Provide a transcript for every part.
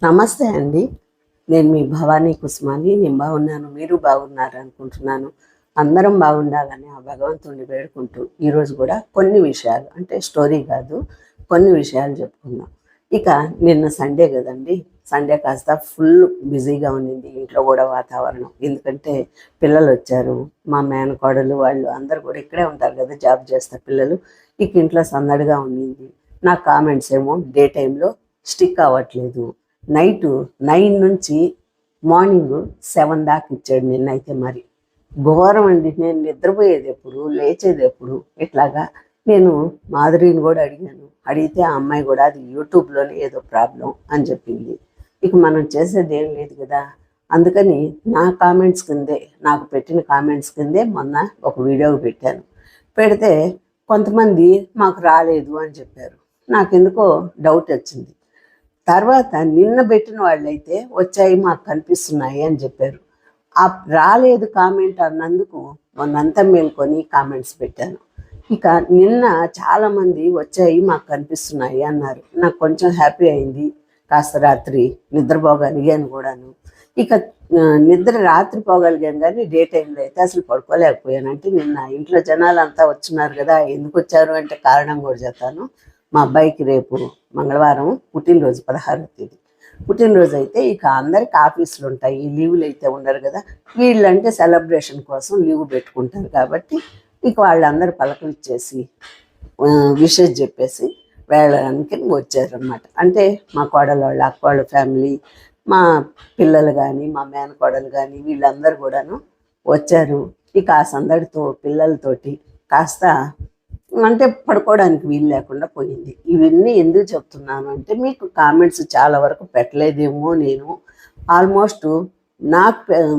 నమస్తే అండి. నేను మీ భవానీ కుసుమాని. నేను బాగున్నాను. మీరు బాగున్నారు అనుకుంటున్నాను. అందరం బాగుండాలని ఆ భగవంతుడిని వేడుకుంటూ ఈరోజు కూడా కొన్ని విషయాలు అంటే స్టోరీ కాదు కొన్ని విషయాలు చెప్పుకుందాం. ఇక నిన్న సండే కదండి. సండే కాస్త ఫుల్ బిజీగా ఉన్నింది ఇంట్లో కూడా వాతావరణం. ఎందుకంటే పిల్లలు వచ్చారు. మా మేనకోడలు వాళ్ళు అందరు కూడా ఇక్కడే ఉంటారు కదా జాబ్ చేస్తారు పిల్లలు. ఇక ఇంట్లో సందడిగా ఉన్నింది నా కామెంట్స్ ఏమో డే టైంలో స్టిక్ అవ్వట్లేదు. నైట్ నైన్ నుంచి మార్నింగ్ సెవెన్ దాకా ఇచ్చాడు నిన్నైతే మరి. ఘోరం అండి నేను నిద్రపోయేది ఎప్పుడు లేచేది ఎప్పుడు. ఇట్లాగా నేను మాధురిని కూడా అడిగాను. అడిగితే ఆ అమ్మాయి కూడా అది యూట్యూబ్లోనే ఏదో ప్రాబ్లం అని చెప్పింది. ఇక మనం చేసేది ఏం లేదు కదా. అందుకని నా కామెంట్స్ కిందే నాకు పెట్టిన కామెంట్స్ కిందే మొన్న ఒక వీడియో పెట్టాను. పెడితే కొంతమంది మాకు రాలేదు అని చెప్పారు. నాకెందుకో డౌట్ వచ్చింది. తర్వాత నిన్న పెట్టిన వాళ్ళైతే వచ్చాయి మాకు కనిపిస్తున్నాయి అని చెప్పారు. ఆ రాలేదు కామెంట్ అన్నందుకు మొన్నంతా మేల్కొని కామెంట్స్ పెట్టాను. ఇక నిన్న చాలామంది వచ్చాయి మాకు కనిపిస్తున్నాయి అన్నారు. నాకు కొంచెం హ్యాపీ అయింది కాస్త రాత్రి నిద్రపోగలిగాను కూడాను. ఇక నిద్ర రాత్రి పోగలిగాను కానీ డే టైంలో అయితే అసలు పడుకోలేకపోయాను. అంటే నిన్న ఇంట్లో జనాలు అంతా వచ్చినారు కదా ఎందుకు వచ్చారు అంటే కారణం కూడా చెప్తాను. మా అబ్బాయికి రేపు మంగళవారం పుట్టినరోజు పదహారవ తేదీ. పుట్టినరోజు అయితే ఇక అందరికి ఆఫీసులు ఉంటాయి. లీవులు అయితే ఉండరు కదా. వీళ్ళంటే సెలబ్రేషన్ కోసం లీవ్ పెట్టుకుంటారు కాబట్టి ఇక వాళ్ళందరూ పలకలిచ్చేసి విషెస్ చెప్పేసి వెళ్ళడానికి వచ్చారనమాట అంటే మా కోడలు వాళ్ళ అక్క వాళ్ళ ఫ్యామిలీ మా పిల్లలు కానీ మా మేనకోడలు కానీ వీళ్ళందరూ కూడాను వచ్చారు. ఇక ఆ సందడితో పిల్లలతోటి కాస్త అంటే పడుకోవడానికి వీలు లేకుండా పోయింది. ఇవన్నీ ఎందుకు చెప్తున్నాను అంటే మీకు కామెంట్స్ చాలా వరకు పెట్టలేదేమో నేను. ఆల్మోస్ట్ నా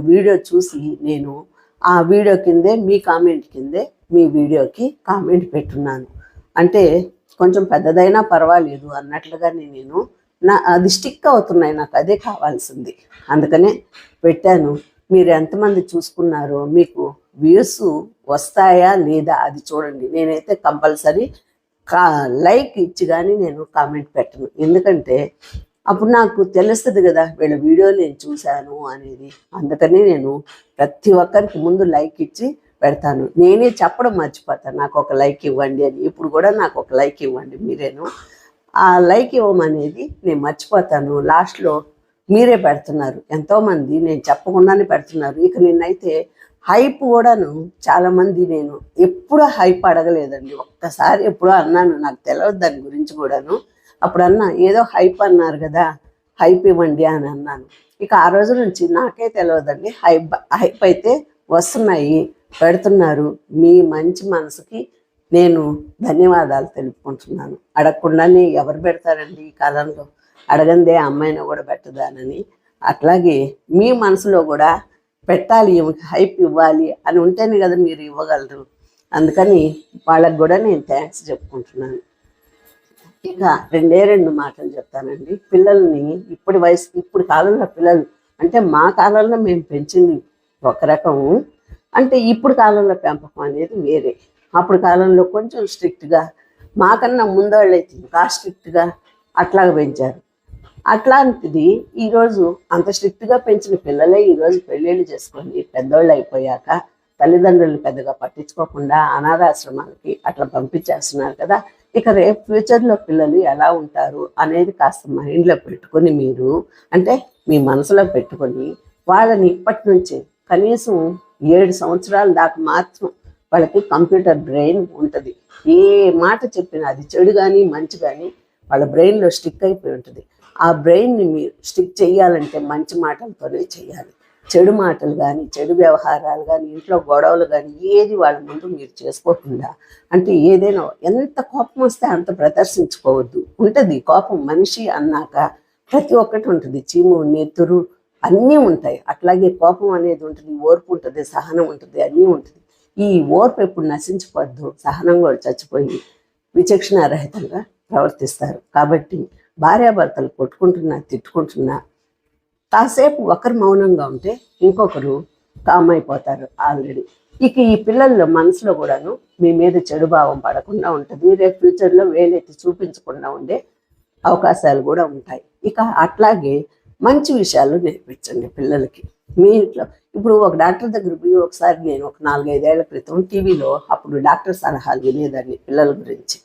వీడియో చూసి నేను ఆ వీడియో కిందే మీ కామెంట్ కిందే మీ వీడియోకి కామెంట్ పెట్టున్నాను. అంటే కొంచెం పెద్దదైనా పర్వాలేదు అన్నట్లుగానే నేను నా అది స్టిక్ అవుతున్నాయి నాకు అదే కావాల్సింది. అందుకనే పెట్టాను. మీరు ఎంతమంది చూసుకున్నారో మీకు వ్యూస్ వస్తాయా లేదా అది చూడండి. నేనైతే కంపల్సరీ కా లైక్ ఇచ్చి కానీ నేను కామెంట్ పెట్టను. ఎందుకంటే అప్పుడు నాకు తెలుస్తుంది కదా వీళ్ళ వీడియో నేను చూశాను అనేది. అందుకని నేను ప్రతి ఒక్కరికి ముందు లైక్ ఇచ్చి పెడతాను. నేనే చెప్పడం మర్చిపోతాను నాకు ఒక లైక్ ఇవ్వండి అని. ఇప్పుడు కూడా నాకు ఒక లైక్ ఇవ్వండి మీరేను. ఆ లైక్ ఇవ్వమనేది నేను మర్చిపోతాను. లాస్ట్లో మీరే పెడుతున్నారు. ఎంతోమంది నేను చెప్పకుండానే పెడుతున్నారు. ఇక నిన్నైతే హైప్ కూడాను చాలామంది నేను ఎప్పుడూ హైప్ అడగలేదండి. ఒక్కసారి ఎప్పుడో అన్నాను నాకు తెలియదు దాని గురించి కూడాను. అప్పుడు అన్నా ఏదో హైప్ అన్నారు కదా హైప్ ఇవ్వండి అని అన్నాను. ఇక ఆ రోజు నుంచి నాకే తెలియదండి హైప్ హైప్ అయితే వస్తున్నాయి పెడుతున్నారు. మీ మంచి మనసుకి నేను ధన్యవాదాలు తెలుపుకుంటున్నాను. అడగకుండానే ఎవరు పెడతారండి ఈ కాలంలో? అడగందే అమ్మాయిని కూడా పెట్టదానని. అట్లాగే మీ మనసులో కూడా పెట్టాలి హైప్ ఇవ్వాలి అని ఉంటేనే కదా మీరు ఇవ్వగలరు. అందుకని వాళ్ళకి కూడా నేను థ్యాంక్స్ చెప్పుకుంటున్నాను. ఇక రెండే రెండు మాటలు చెప్తానండి. పిల్లల్ని ఇప్పుడు వయసు ఇప్పుడు కాలంలో పిల్లలు అంటే మా కాలంలో మేము పెంచింది ఒక రకం. అంటే ఇప్పుడు కాలంలో పెంపకం అనేది వేరే. అప్పుడు కాలంలో కొంచెం స్ట్రిక్ట్గా మాకన్నా ముందోళ్ళు అయితే ఇంకా స్ట్రిక్ట్గా అట్లాగ పెంచారు. అట్లాంటిది ఈరోజు అంత స్ట్రిక్ట్గా పెంచిన పిల్లలే ఈరోజు పెళ్ళిళ్ళు చేసుకొని పెద్దోళ్ళు అయిపోయాక తల్లిదండ్రులు పెద్దగా పట్టించుకోకుండా అనాథాశ్రమాలకి అట్లా పంపించేస్తున్నారు కదా ఇక రేపు ఫ్యూచర్లో పిల్లలు ఎలా ఉంటారు అనేది కాస్త మైండ్లో పెట్టుకొని మీరు అంటే మీ మనసులో పెట్టుకొని వాళ్ళని ఇప్పటి నుంచే కనీసం ఏడు సంవత్సరాల దాకా మాత్రం వాళ్ళకి కంప్యూటర్ బ్రెయిన్ ఉంటుంది. ఏ మాట చెప్పినా అది చెడు కానీ మంచి కానీ వాళ్ళ బ్రెయిన్లో స్టిక్ అయిపోయి ఉంటుంది. ఆ బ్రెయిన్ని మీరు స్టిక్ చేయాలంటే మంచి మాటలతోనే చేయాలి. చెడు మాటలు కానీ చెడు వ్యవహారాలు కానీ ఇంట్లో గొడవలు కానీ ఏది వాళ్ళ ముందు మీరు చేసుకోకుండా అంటే ఏదైనా ఎంత కోపం వస్తే అంత ప్రదర్శించుకోవద్దు. ఉంటుంది కోపం మనిషి అన్నాక ప్రతి ఒక్కటి ఉంటుంది. చీము నెత్తురు అన్నీ ఉంటాయి. అట్లాగే కోపం అనేది ఉంటుంది ఓర్పు ఉంటుంది సహనం ఉంటుంది అన్నీ ఉంటుంది. ఈ ఓర్పు ఎప్పుడు నశించిపోద్దు సహనం కూడా చచ్చిపోయి విచక్షణారహితంగా ప్రవర్తిస్తారు. కాబట్టి భార్యాభర్తలు కొట్టుకుంటున్నా తిట్టుకుంటున్నా కాసేపు ఒకరు మౌనంగా ఉంటే ఇంకొకరు కామ్ అయిపోతారు ఆల్రెడీ ఇక ఈ పిల్లల్లో మనసులో కూడాను మీ మీద చెడు భావం పడకుండా ఉంటుంది. రేపు ఫ్యూచర్లో వేలెత్తి చూపించకుండా ఉండే అవకాశాలు కూడా ఉంటాయి. ఇక అట్లాగే మంచి విషయాలు నేర్పించండి పిల్లలకి. మీ ఇంట్లో ఇప్పుడు ఒక డాక్టర్ దగ్గర పోయి ఒకసారి నేను ఒక నాలుగైదేళ్ళ క్రితం టీవీలో అప్పుడు డాక్టర్ సలహాలు వినేదాన్ని పిల్లల గురించి.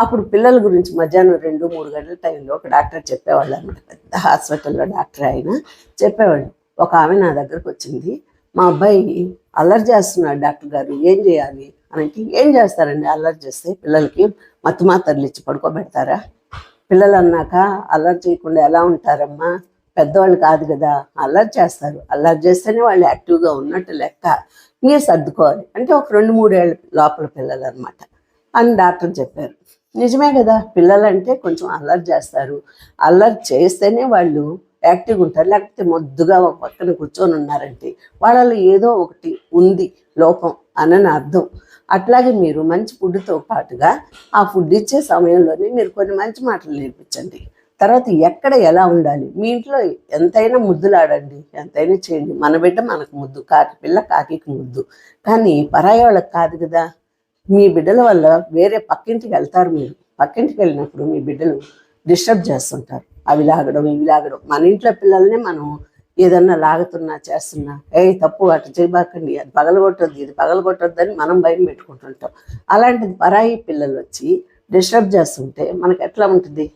అప్పుడు పిల్లల గురించి మధ్యాహ్నం రెండు మూడు గంటల టైంలో ఒక డాక్టర్ చెప్పేవాళ్ళు అనమాట పెద్ద హాస్పిటల్లో డాక్టర్ ఆయన చెప్పేవాళ్ళు. ఒక ఆమె నా దగ్గరకు వచ్చింది. మా అబ్బాయి అల్లరి చేస్తున్నాడు డాక్టర్ గారు ఏం చేయాలి? అని అంటే ఏం చేస్తారండి? అల్లరి చేస్తే పిల్లలకి మత్తు మాత్రలు ఇచ్చి పడుకోబెడతారా? పిల్లలు అన్నాక అల్లరి చేయకుండా ఎలా ఉంటారమ్మా? పెద్దవాళ్ళు కాదు కదా అల్లరి చేస్తారు. అల్లరి చేస్తేనే వాళ్ళు యాక్టివ్గా ఉన్నట్టు లెక్క. మీరు సర్దుకోవాలి. అంటే ఒక రెండు మూడేళ్ళ లోపల పిల్లలు అనమాట అని డాక్టర్ చెప్పారు. నిజమే కదా పిల్లలంటే కొంచెం అల్లరి చేస్తారు. అల్లరి చేస్తేనే వాళ్ళు యాక్టివ్గా ఉంటారు. లేకపోతే మొద్దుగా ఒక పక్కన కూర్చొని ఉన్నారంటే వాళ్ళలో ఏదో ఒకటి ఉంది లోపం అని అర్థం. అట్లాగే మీరు మంచి ఫుడ్తో పాటుగా ఆ ఫుడ్ ఇచ్చే సమయంలోనే మీరు కొన్ని మంచి మాటలు నేర్పించండి. తర్వాత ఎక్కడ ఎలా ఉండాలి? మీ ఇంట్లో ఎంతైనా ముద్దులాడండి ఎంతైనా చేయండి. మన బిడ్డ మనకు ముద్దు కాకి పిల్ల కాకి ముద్దు. కానీ పరాయి వాళ్ళకి కాదు కదా. మీ బిడ్డల వల్ల వేరే పక్కింటికి వెళ్తారు మీరు. పక్కింటికి వెళ్ళినప్పుడు మీ బిడ్డలు డిస్టర్బ్ చేస్తుంటారు. అవి లాగడం ఇవి లాగడం. మన ఇంట్లో పిల్లల్ని మనం ఏదన్నా లాగుతున్నా చేస్తున్నా ఏ తప్పు అటు చేయబాకండి అది పగలగొట్టద్దు ఇది పగలగొట్టద్దు అని మనం భయం పెట్టుకుంటుంటాం. అలాంటిది పరాయి పిల్లలు వచ్చి డిస్టర్బ్ చేస్తుంటే మనకు ఎట్లా ఉంటుంది?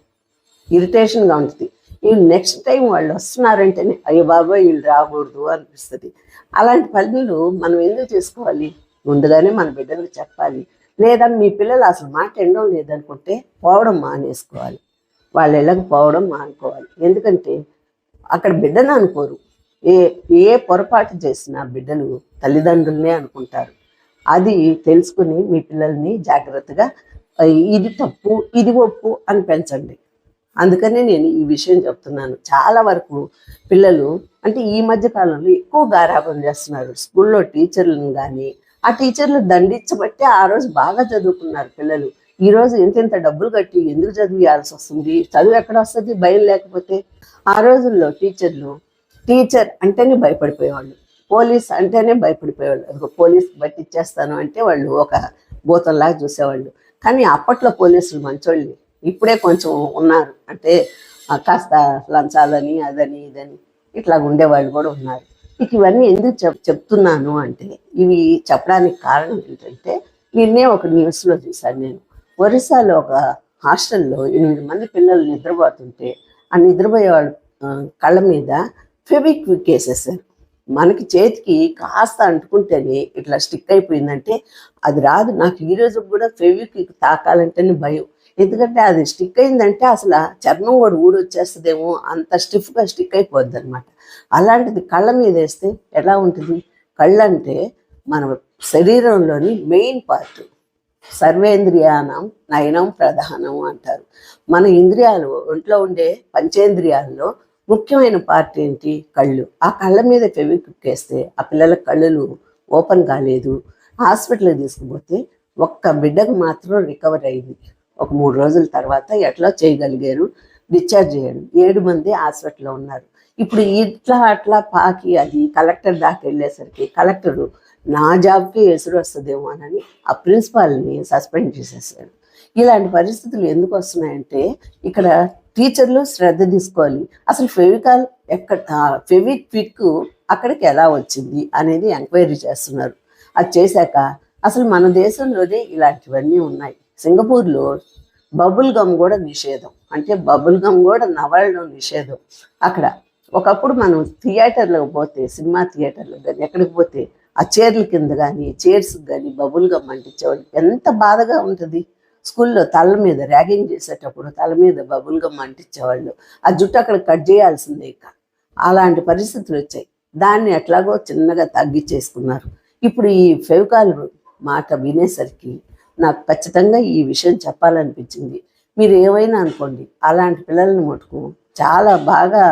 ఇరిటేషన్గా ఉంటుంది. వీళ్ళు నెక్స్ట్ టైం వాళ్ళు వస్తున్నారంటేనే అయ్యో బాబాయ్ వీళ్ళు రాకూడదు అనిపిస్తుంది. అలాంటి పనులు మనం ఎందుకు చేసుకోవాలి? ముందుగానే మన బిడ్డలకు చెప్పాలి. లేదా మీ పిల్లలు అసలు మాట లేదనుకుంటే పోవడం మానేసుకోవాలి. వాళ్ళ ఇళ్ళకి పోవడం మానుకోవాలి. ఎందుకంటే అక్కడ బిడ్డను అనుకోరు. ఏ ఏ పొరపాటు చేసినా బిడ్డలు తల్లిదండ్రులనే అనుకుంటారు. అది తెలుసుకుని మీ పిల్లల్ని జాగ్రత్తగా ఇది తప్పు ఇది ఒప్పు అని పెంచండి. అందుకనే నేను ఈ విషయం చెప్తున్నాను. చాలా వరకు పిల్లలు అంటే ఈ మధ్య కాలంలో ఎక్కువ గారాభం చేస్తున్నారు. స్కూల్లో టీచర్లను కానీ ఆ టీచర్లు దండించబట్టి ఆ రోజు బాగా చదువుకున్నారు పిల్లలు. ఈ రోజు ఇంత డబ్బులు కట్టి ఎందుకు చదివియాల్సి వస్తుంది? చదువు ఎక్కడ వస్తుంది? భయం లేకపోతే? ఆ రోజుల్లో టీచర్లు టీచర్ అంటేనే భయపడిపోయేవాళ్ళు. పోలీస్ అంటేనే భయపడిపోయేవాళ్ళు. పోలీస్ బట్టి ఇచ్చేస్తాను అంటే వాళ్ళు ఒక భూతంలాగా చూసేవాళ్ళు. కానీ అప్పట్లో పోలీసులు మంచోళ్ళు. ఇప్పుడే కొంచెం ఉన్నారు. అంటే కాస్త లంచాలని అదని ఇదని ఇట్లా ఉండేవాళ్ళు కూడా ఉన్నారు. ఇక ఇవన్నీ ఎందుకు చెప్ చెప్తున్నాను అంటే ఇవి చెప్పడానికి కారణం ఏంటంటే నిన్నే ఒక న్యూస్లో చూశాను నేను. ఒరిస్సాలో ఒక హాస్టల్లో ఎనిమిది మంది పిల్లలు నిద్రపోతుంటే ఆ నిద్రపోయే వాళ్ళ కళ్ళ మీద ఫెవిక్విక్ వేసేసారు మనకి చేతికి కాస్త అంటుకుంటేనే ఇట్లా స్టిక్ అయిపోయిందంటే అది రాదు. నాకు ఈ రోజు కూడా ఫెవిక్విక్ తాకాలంటేనే భయం. ఎందుకంటే అది స్టిక్ అయిందంటే అసలు చర్మం కూడా ఊడొచ్చేస్తుందేమో అంత స్టిఫ్గా స్టిక్ అయిపోద్ది అనమాట అలాంటిది కళ్ళ మీద వేస్తే ఎలా ఉంటుంది? కళ్ళంటే మన శరీరంలోని మెయిన్ పార్ట్ సర్వేంద్రియానం నయనం ప్రధానం అంటారు. మన ఇంద్రియాలు ఒంట్లో ఉండే పంచేంద్రియాల్లో ముఖ్యమైన పార్ట్ ఏంటి? కళ్ళు. ఆ కళ్ళ మీద ఫెవిక్విక్ వేస్తే ఆ పిల్లల కళ్ళు ఓపెన్ కాలేదు. హాస్పిటల్కి తీసుకుపోతే ఒక్క బిడ్డకు మాత్రం రికవర్ అయింది. ఒక మూడు రోజుల తర్వాత ఎట్లా చేయగలిగారు? డిశ్చార్జ్ చేయడం. ఏడు మంది హాస్పిటల్లో ఉన్నారు. ఇప్పుడు ఇట్లా అట్లా పాకి అది కలెక్టర్ దాకా వెళ్ళేసరికి కలెక్టరు నా జాబ్కి ఎసురు వస్తుందేమో అని ఆ ప్రిన్సిపాల్ని సస్పెండ్ చేసేసాడు ఇలాంటి పరిస్థితులు ఎందుకు వస్తున్నాయంటే ఇక్కడ టీచర్లు శ్రద్ధ తీసుకోవాలి. అసలు ఫెవికాల్ ఎక్కడ ఫెవిక్విక్ అక్కడికి ఎలా వచ్చింది అనేది ఎంక్వైరీ చేస్తున్నారు. అది చేశాక అసలు మన దేశంలోనే ఇలాంటివన్నీ ఉన్నాయి. సింగపూర్లో బబుల్ గమ్ కూడా నిషేధం. అంటే బబుల్ గమ్ కూడా నవలడం నిషేధం. అక్కడ ఒకప్పుడు మనం థియేటర్లకు పోతే సినిమా థియేటర్లకు కానీ ఎక్కడికి పోతే ఆ చైర్ల కింద కానీ చైర్స్ కానీ బబుల్ గమ్ అంటించేవాళ్ళు ఎంత బాధగా ఉంటుంది. స్కూల్లో తల మీద ర్యాగింగ్ చేసేటప్పుడు తల మీద బబుల్ గమ్ అంటించేవాళ్ళు ఆ జుట్టు అక్కడ కట్ చేయాల్సిందే ఇక. అలాంటి పరిస్థితులు వచ్చాయి. దాన్ని ఎట్లాగో చిన్నగా తగ్గించేసుకున్నారు ఇప్పుడు ఈ ఫెవికాల్ మాట వినేసరికి నాకు ఖచ్చితంగా ఈ విషయం చెప్పాలనిపించింది. మీరు ఏమైనా అనుకోండి అలాంటి పిల్లల్ని మటుకు చాలా బాగా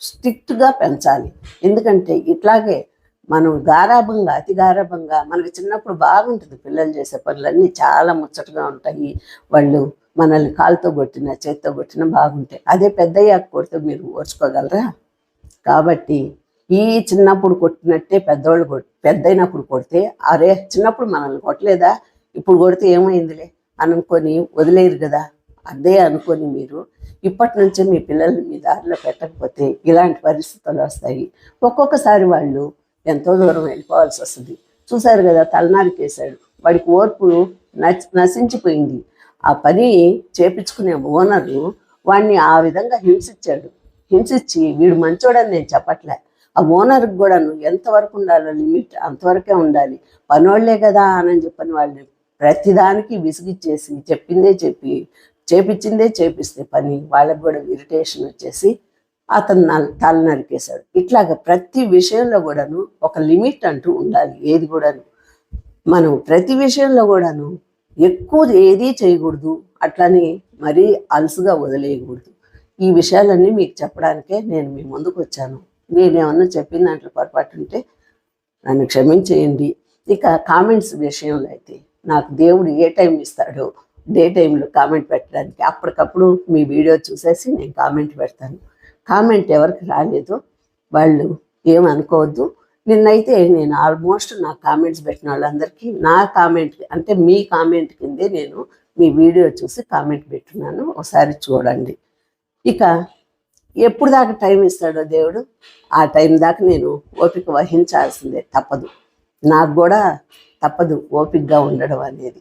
స్ట్రిక్ట్గా పెంచాలి. ఎందుకంటే ఇట్లాగే మనం గారాభంగా అతి గారాభంగా మనకి చిన్నప్పుడు బాగుంటుంది పిల్లలు చేసే పనులన్నీ చాలా ముచ్చటగా ఉంటాయి. వాళ్ళు మనల్ని కాలుతో కొట్టినా చేత్తో కొట్టినా బాగుంటాయి. అదే పెద్దయ్యాక కొడితే మీరు ఓర్చుకోగలరా? కాబట్టి ఈ చిన్నప్పుడు కొట్టినట్టే పెద్దవాళ్ళు కొట్ పెద్దయినప్పుడు కొడితే అరే చిన్నప్పుడు మనల్ని కొట్టలేదా? ఇప్పుడు కొడితే ఏమైందిలే? అని అనుకొని వదిలేరు కదా? అదే అనుకొని మీరు ఇప్పటి నుంచే మీ పిల్లల్ని మీ దారిలో పెట్టకపోతే ఇలాంటి పరిస్థితులు వస్తాయి. ఒక్కొక్కసారి వాళ్ళు ఎంతో దూరం వెళ్ళిపోవాల్సి వస్తుంది. చూశారు కదా తలనారికేశాడు వాడికి ఓర్పు నశించిపోయింది. ఆ పని చేపించుకునే ఓనరు వాడిని ఆ విధంగా హింసించాడు. హింసించి వీడు మంచోడని నేను చెప్పట్లే. ఆ ఓనర్కి కూడాను ఎంతవరకు ఉండాలో లిమిట్ అంతవరకే ఉండాలి. పనోళ్ళే కదా అని చెప్పని వాళ్ళని ప్రతిదానికి విసిగిచ్చేసి చెప్పిందే చెప్పి చేపించిందే చేపిస్తే పని. వాళ్ళకి కూడా ఇరిటేషన్ వచ్చేసి అతను తల నరికేశాడు. ఇట్లాగ ప్రతి విషయంలో కూడాను ఒక లిమిట్ అంటూ ఉండాలి. ఏది కూడాను. మనం ప్రతి విషయంలో కూడాను ఎక్కువ ఏదీ చేయకూడదు. అట్లానే మరీ అలసుగా వదిలేయకూడదు. ఈ విషయాలన్నీ మీకు చెప్పడానికే నేను మీ ముందుకు వచ్చాను. నేనేమన్నా చెప్పిన దాంట్లో పొరపాటు ఉంటే నన్ను క్షమించేయండి. ఇక కామెంట్స్ విషయంలో అయితే నాకు దేవుడు ఏ టైం ఇస్తాడో డే టైంలో కామెంట్ పెట్టడానికి అప్పటికప్పుడు మీ వీడియో చూసేసి నేను కామెంట్ పెడతాను. కామెంట్ ఎవరికి రాలేదు వాళ్ళు ఏమనుకోవద్దు. నిన్నైతే నేను ఆల్మోస్ట్ నా కామెంట్స్ పెట్టిన వాళ్ళందరికీ నా కామెంట్ అంటే మీ కామెంట్ కిందే నేను మీ వీడియో చూసి కామెంట్ పెట్టున్నాను. ఒకసారి చూడండి. ఇక ఎప్పుడు దాకా టైం ఇస్తాడో దేవుడు? ఆ టైం దాకా నేను ఓపిక వహించాల్సిందే తప్పదు. నాకు కూడా తప్పదు ఓపిక్గా ఉండడం అనేది.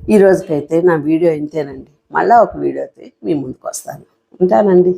ఈ రోజుకైతే నా వీడియో ఇంతేనండి. మళ్ళీ ఒక వీడియోతో మీ ముందుకు వస్తాను. ఉంటానండి.